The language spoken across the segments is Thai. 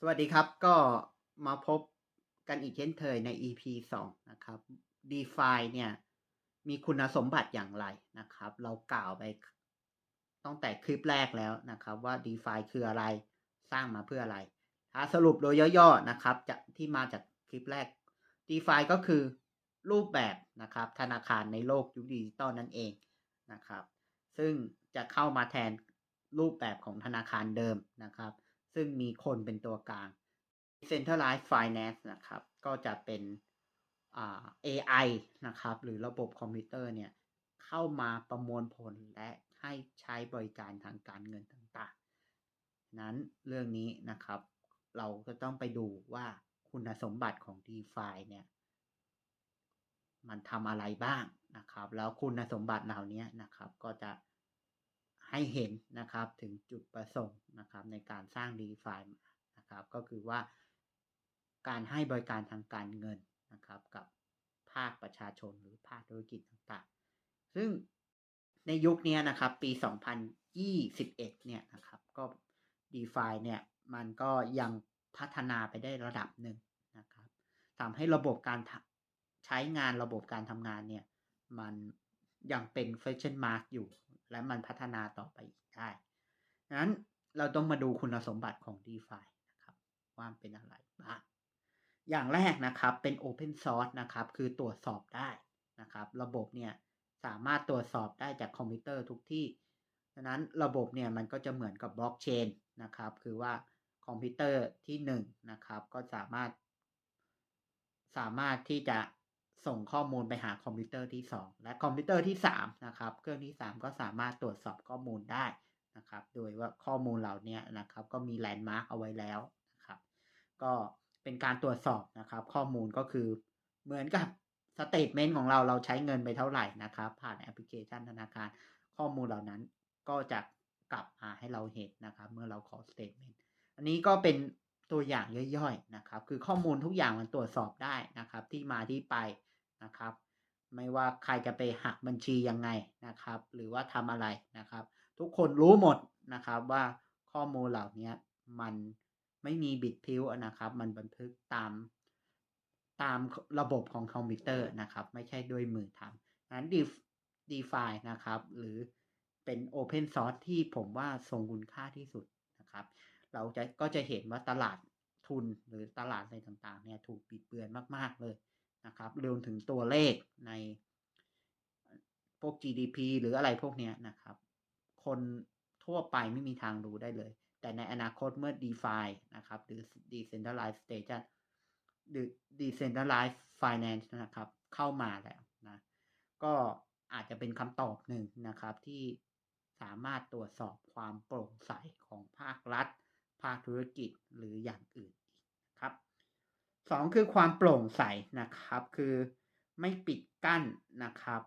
สวัสดีครับก็มาพบกันอีกเช่นเคยใน EP 2 นะครับ DeFi เนี่ย มีคุณสมบัติอย่างไรนะครับ เรากล่าวไปตั้งแต่คลิปแรกแล้วนะครับว่า DeFi คืออะไรสร้างมาเพื่ออะไร ถ้าสรุปโดยย่อๆนะครับจะที่มาจากคลิปแรก DeFi ก็คือรูปแบบนะครับธนาคารในโลกยุคดิจิตอลนั่นเองนะครับ ซึ่งจะเข้ามาแทนรูปแบบของธนาคารเดิมนะครับ ซึ่งมีคนเป็นตัวกลาง Decentralized Finance นะครับ ก็จะเป็นอ่า AI นะครับ หรือระบบคอมพิวเตอร์เนี่ย เข้ามาประมวลผลและให้ใช้บริการทางการเงินต่างๆ นั้นเรื่องนี้นะครับ เราก็ต้องไปดูว่าคุณสมบัติของ DeFi เนี่ย มันทำอะไรบ้างนะครับ แล้วคุณสมบัติเหล่านี้นะครับ ก็จะ ให้เห็นนะครับถึงจุดประสงค์นะครับในการสร้าง DeFi นะครับก็คือว่าการให้บริการทางการเงินนะครับกับภาคประชาชนหรือภาคธุรกิจต่างๆ ซึ่งในยุคนี้นะครับปี 2021 เนี่ยนะครับก็ DeFi เนี่ยมันก็ยังพัฒนาไปได้ระดับหนึ่งนะครับทำให้ระบบการใช้งานระบบการทำงานเนี่ยมันยังเป็น question mark อยู่ และมันพัฒนาต่อไปอีกได้ดังนั้นเราต้องมาดูคุณสมบัติของ DeFi นะครับว่าเป็นอะไรบ้างอย่างแรกนะครับเป็น Open Source นะครับคือตรวจสอบได้นะครับ ระบบเนี่ยสามารถตรวจสอบได้จากคอมพิวเตอร์ทุกที่ดังนั้นระบบเนี่ยมันก็จะเหมือนกับบล็อกเชนนะครับ คือว่าคอมพิวเตอร์ที่1นนะครับก็สามารถ สามารถที่จะ ส่งข้อมูลไปหาคอมพิวเตอร์ที่ 2 และคอมพิวเตอร์ที่3นะครับเครื่องที่ 3 ก็สามารถตรวจสอบข้อมูลได้นะครับ โดยว่าข้อมูลเหล่านี้นะครับ ก็มีแลนด์มาร์กเอาไว้แล้วนะครับ ก็เป็นการตรวจสอบนะครับ ข้อมูลก็คือเหมือนกับสเตทเมนต์ของเราเราใช้เงินไปเท่าไหร่นะครับ ผ่านแอปพลิเคชันธนาคาร ข้อมูลเหล่านั้นก็จะกลับมาให้เราเห็นนะครับ เมื่อเราขอสเตทเมนต์อันนี้ก็เป็นตัวอย่างย่อยๆนะครับ คือข้อมูลทุกอย่างมันตรวจสอบได้นะครับ ที่มาที่ไป นะครับ ไม่ว่าใครจะไปหักบัญชียังไงนะครับ หรือว่าทำอะไรนะครับ ทุกคนรู้หมดนะครับว่าข้อมูลเหล่านี้มันไม่มีบิดพิ้วนะครับ มันบันทึกตามตามระบบของคอมพิวเตอร์นะครับ ไม่ใช่ด้วยมือทำนั้น DeFi นะครับ หรือเป็น Open Source ที่ผมว่าทรงคุณค่าที่สุดนะครับ เราจะก็จะเห็นว่าตลาดทุนหรือตลาดอะไรต่างๆเนี่ยถูกปิดเบือนมาก ๆ เลย นะครับรวมถึงตัวเลขในพวก GDP หรืออะไรพวกนี้นะครับ คนทั่วไปไม่มีทางรู้ได้เลย แต่ในอนาคตเมื่อ DeFi นะครับ หรือ Decentralized Station หรือ Decentralized Finance นะครับ เข้ามาแล้วนะ ก็อาจจะเป็นคำตอบหนึ่งนะครับที่สามารถตรวจสอบความโปร่งใสของภาครัฐ ภาคธุรกิจหรืออย่างอื่นอีกครับ สองคือความโปร่งใสนะครับ คือไม่ปิดกั้นนะครับ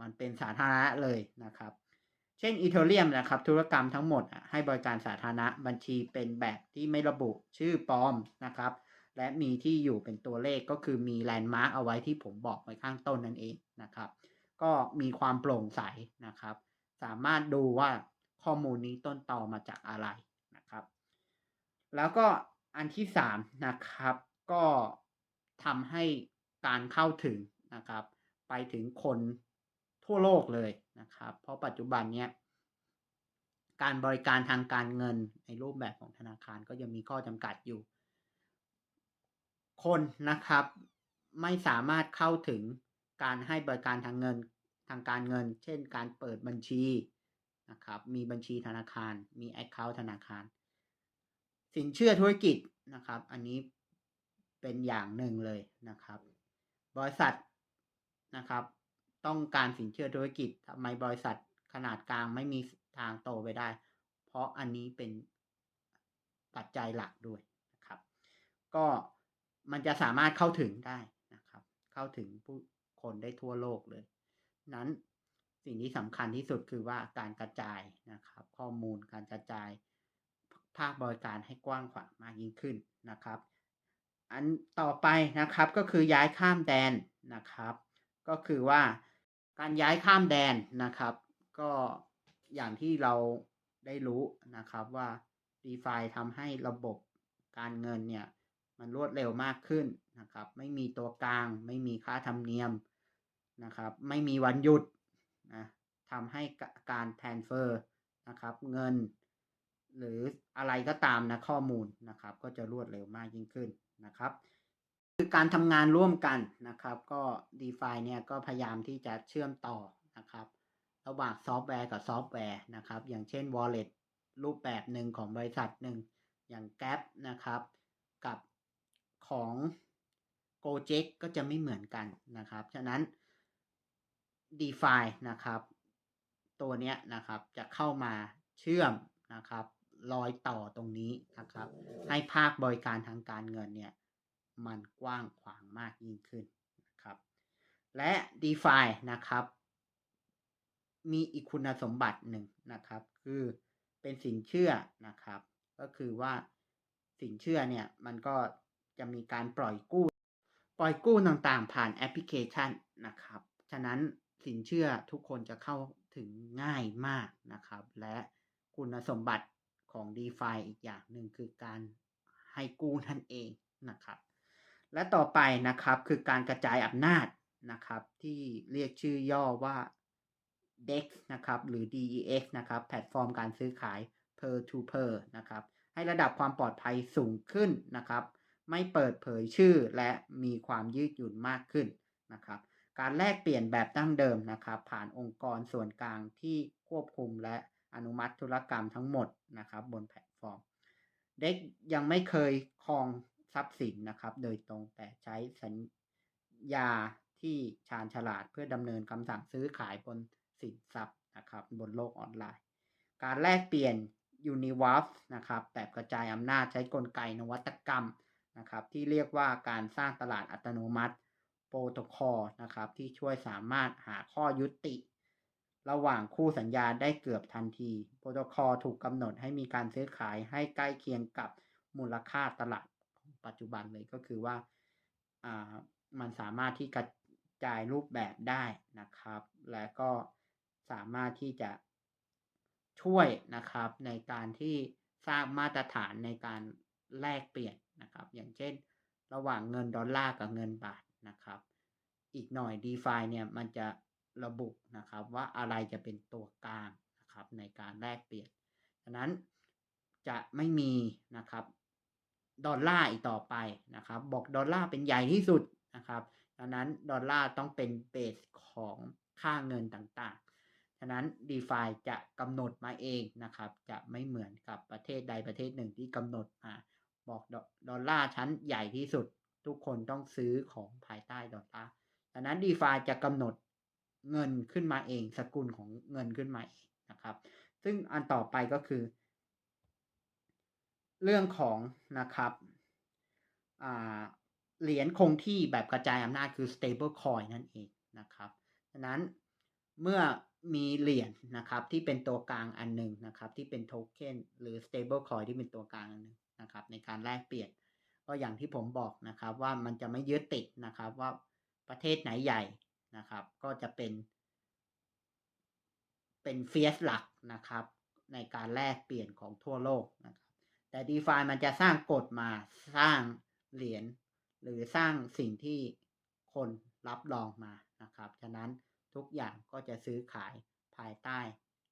มันเป็นสาธารณะเลยนะครับ เช่นอีเทเรียมนะครับ ธุรกรรมทั้งหมด ให้บริการสาธารณะบัญชีเป็นแบบที่ไม่ระบุชื่อปลอมนะครับ และมีที่อยู่เป็นตัวเลขก็คือมีแลนด์มาร์กเอาไว้ที่ผมบอกไว้ข้างต้นนั่นเองนะครับ ก็มีความโปร่งใสนะครับ สามารถดูว่าข้อมูลนี้ต้นตอมาจากอะไรนะครับ แล้วก็อันที่สามนะครับ ก็ทำให้การเข้าถึงนะครับ ไปถึงคนทั่วโลกเลยนะครับ เพราะปัจจุบันเนี้ยการบริการทางการเงินในรูปแบบของธนาคารก็ยังมีข้อจำกัดอยู่ คนนะครับไม่สามารถเข้าถึงการให้บริการทางเงินทางการเงิน เช่น การเปิดบัญชีนะครับ มีบัญชีธนาคาร มีแอคเคาท์ธนาคาร สินเชื่อธุรกิจนะครับ อันนี้ เป็นอย่างหนึ่งเลยนะครับ บริษัทนะครับ ต้องการสินเชื่อธุรกิจทำไมบริษัทขนาดกลางไม่มีทางโตไปได้ เพราะอันนี้เป็นปัจจัยหลักด้วยนะครับ ก็มันจะสามารถเข้าถึงได้นะครับ เข้าถึงผู้คนได้ทั่วโลกเลย นั้นสิ่งที่สำคัญที่สุดคือว่าการกระจายนะครับ ข้อมูลการกระจายภาคบริการให้กว้างขวางมากยิ่งขึ้นนะครับ อันต่อไปนะครับก็คือย้ายข้ามแดนนะครับ ก็คือว่าการย้ายข้ามแดนนะครับ ก็อย่างที่เราได้รู้นะครับว่า DeFi ทำให้ระบบการเงินเนี่ย มันรวดเร็วมากขึ้นนะครับ ไม่มีตัวกลาง ไม่มีค่าธรรมเนียมนะครับ ไม่มีวันหยุดนะทำให้การแทนเฟอร์นะครับเงิน หรืออะไรก็ตามนะข้อมูลนะครับ ก็จะรวดเร็วมากยิ่งขึ้น นะครับคือการทำงานร่วมกันนะครับ ก็ DeFi เนี่ยก็พยายามที่จะเชื่อมต่อนะครับ ระหว่างซอฟต์แวร์กับซอฟต์แวร์นะครับ อย่างเช่น Wallet รูปแบบหนึ่งของบริษัทหนึ่งอย่าง Gap นะครับ กับของ Gojek ก็จะไม่เหมือนกันนะครับ ฉะนั้น DeFi นะครับ ตัวเนี้ยนะครับจะเข้ามาเชื่อมนะครับ รอยต่อตรงนี้นะครับ ให้ภาคบริการทางการเงินเนี่ยมันกว้างขวางมากยิ่งขึ้นนะครับ และ DeFi นะครับ มีอีกคุณสมบัติหนึ่งนะครับ คือเป็นสินเชื่อนะครับ ก็คือว่าสินเชื่อเนี่ยมันก็จะมีการปล่อยกู้ ปล่อยกู้ต่างๆผ่านแอปพลิเคชันนะครับ ฉะนั้นสินเชื่อทุกคนจะเข้าถึงง่ายมากนะครับ และคุณสมบัติ ของ DeFi อีกอย่างหนึ่งคือการให้กู้นั่นเองนะครับ และต่อไปนะครับคือการกระจายอำนาจนะครับ ที่เรียกชื่อย่อว่า DEX นะครับหรือ DEX นะครับ แพลตฟอร์มการซื้อขาย per to per นะครับ ให้ระดับความปลอดภัยสูงขึ้นนะครับ ไม่เปิดเผยชื่อและมีความยืดหยุ่นมากขึ้นนะครับ การแลกเปลี่ยนแบบดั้งเดิมนะครับ ผ่านองค์กรส่วนกลางที่ควบคุมและ อนุมัติธุรกรรมทั้งหมดนะครับบนแพลตฟอร์ม เด็กยังไม่เคยครองทรัพย์สินนะครับ โดยตรงแต่ใช้สัญญาที่ชาญฉลาดเพื่อดำเนินคำสั่งซื้อขายบนสินทรัพย์นะครับบนโลกออนไลน์ การแลกเปลี่ยน Universe นะครับแบบกระจายอำนาจใช้กลไกนวัตกรรมนะครับ ที่เรียกว่าการสร้างตลาดอัตโนมัติโปรโตคอลนะครับ ที่ช่วยสามารถหาข้อยุติ ระหว่างคู่สัญญาได้เกือบทันที โปรโตคอลถูกกำหนดให้มีการซื้อขายให้ใกล้เคียงกับมูลค่าตลาดปัจจุบันเลยก็คือว่ามันสามารถที่กระจายรูปแบบได้นะครับ และก็สามารถที่จะช่วยนะครับในการที่สร้างมาตรฐานในการแลกเปลี่ยนนะครับ อย่างเช่น ระหว่างเงินดอลลาร์กับเงินบาทนะครับ อีกหน่อย DeFi เนี่ยมันจะ ระบุนะครับว่าอะไรจะเป็นตัวกลางนะครับในการแลกเปลี่ยนฉะนั้นจะไม่มีนะครับดอลลาร์อีกต่อไปนะครับ บอกดอลลาร์เป็นใหญ่ที่สุดนะครับดังนั้นดอลลาร์ต้องเป็นเบสของค่าเงินต่างๆ ฉะนั้น DeFi จะกำหนดมาเองนะครับ จะไม่เหมือนกับประเทศใดประเทศหนึ่งที่กำหนดมาบอกดอลลาร์ชั้นใหญ่ที่สุด ทุกคนต้องซื้อของภายใต้ดอลลาร์ฉะนั้น DeFi จะกำหนด เงินขึ้นมาเอง สกุลของเงินขึ้นมาเองนะครับ ซึ่งอันต่อไปก็คือ เรื่องของนะครับเหรียญคงที่แบบกระจายอำนาจคือ stable coin นั่นเองนะครับฉะนั้นเมื่อมีเหรียญนะครับที่เป็นตัวกลางอันหนึ่งนะครับ ที่เป็นโทเค็นหรือ stable coin ที่เป็นตัวกลางอันหนึ่งนะครับ ในการแลกเปลี่ยน ก็อย่างที่ผมบอกนะครับ ว่ามันจะไม่ยึดติดนะครับว่าประเทศไหนใหญ่ นะครับ ก็จะเป็น เป็นเฟียสหลักนะครับ ในการแลกเปลี่ยนของทั่วโลกนะครับ แต่ d e f ามันจะสร้างกฎมาสร้างเหรียญหรือสร้างสิ่งที่คนรับรองมานะครับ ฉะนั้นทุกอย่างก็จะซื้อขายภายใต้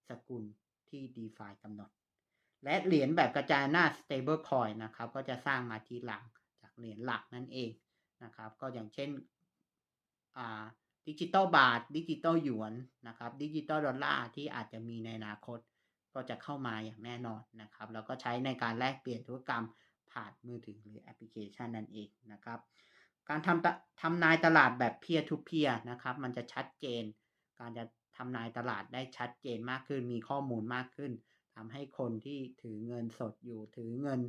สกุลที่ DeFi กำหนด และเหรียญแบบกระจายหน้า stable coin นะครับ ก็จะสร้างมาทีหลังจากเหรียญหลักนั่นเองนะครับ ก็อย่างเช่น ดิจิตอลบาท ดิจิตอลหยวนนะครับ ดิจิตอลดอลลาร์ที่อาจจะมีในอนาคตก็จะเข้ามาอย่างแน่นอนนะครับ แล้วก็ใช้ในการแลกเปลี่ยนธุรกรรมผ่านมือถือหรือแอปพลิเคชันนั่นเองนะครับ การทำทำนายตลาดแบบเพียร์ทูเพียร์นะครับ มันจะชัดเจน การจะทำนายตลาดได้ชัดเจนมากขึ้น มีข้อมูลมากขึ้นทำให้คนที่ถือเงินสดอยู่ ถือเงิน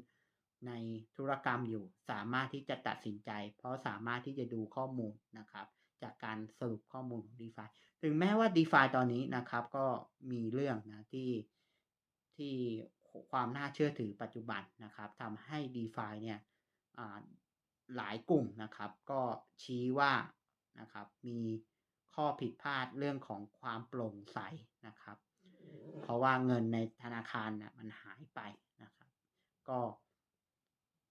ในธุรกรรมอยู่ สามารถที่จะตัดสินใจ เพราะสามารถที่จะดูข้อมูลนะครับ จากการสรุปข้อมูลของ d e f าถึงแม้ว่า d e f าตอนนี้นะครับก็มีเรื่องนะที่ที่ความน่าเชื่อถือปัจจุบันนะครับทำให้ d e f าเนี่ยหลายกลุ่มนะครับ ก็ชี้ว่านะครับมีข้อผิดพลาดเรื่องของความโปร่งใสนะครับ เพราะว่าเงินในธนาคารนะมันหายไปนะครับ ก็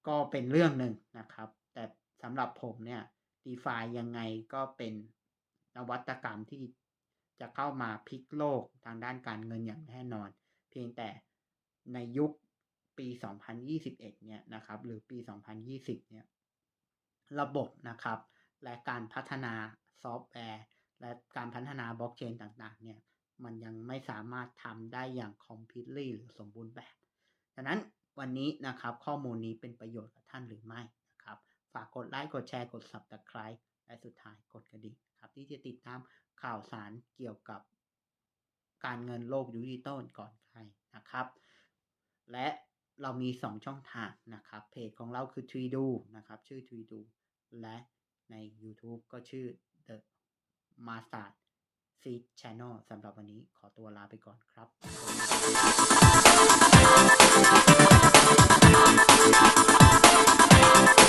ก็เป็นเรื่องหนึ่งนะครับ แต่สำหรับผมเนี่ย DeFi ยังไงก็เป็นนวัตกรรมที่จะเข้ามาพลิกโลกทางด้านการเงินอย่างแน่นอน เพียงแต่ในยุคปี 2021 เนี่ยนะครับ หรือปี 2020 เนี่ย ระบบนะครับ และการพัฒนาซอฟต์แวร์ และการพัฒนาบล็อกเชนต่างๆ เนี่ย มันยังไม่สามารถทำได้อย่าง completely หรือสมบูรณ์แบบ ดังนั้นวันนี้นะครับข้อมูลนี้เป็นประโยชน์กับท่านหรือไม่ ฝากกดไลค์กดแชร์กด Subscribe และสุดท้ายกดกระดิ่งครับ ที่จะติดตามข่าวสารเกี่ยวกับการเงินโลกดิจิตอลก่อนใครนะครับ และเรามี 2 ช่องทางนะครับ เพจของเราคือ t r e e d o นะครับ ชื่อ t r e e d o และใน YouTube ก็ชื่อ The m a s t e r Seed Channel สำหรับวันนี้ขอตัวลาไปก่อนครับ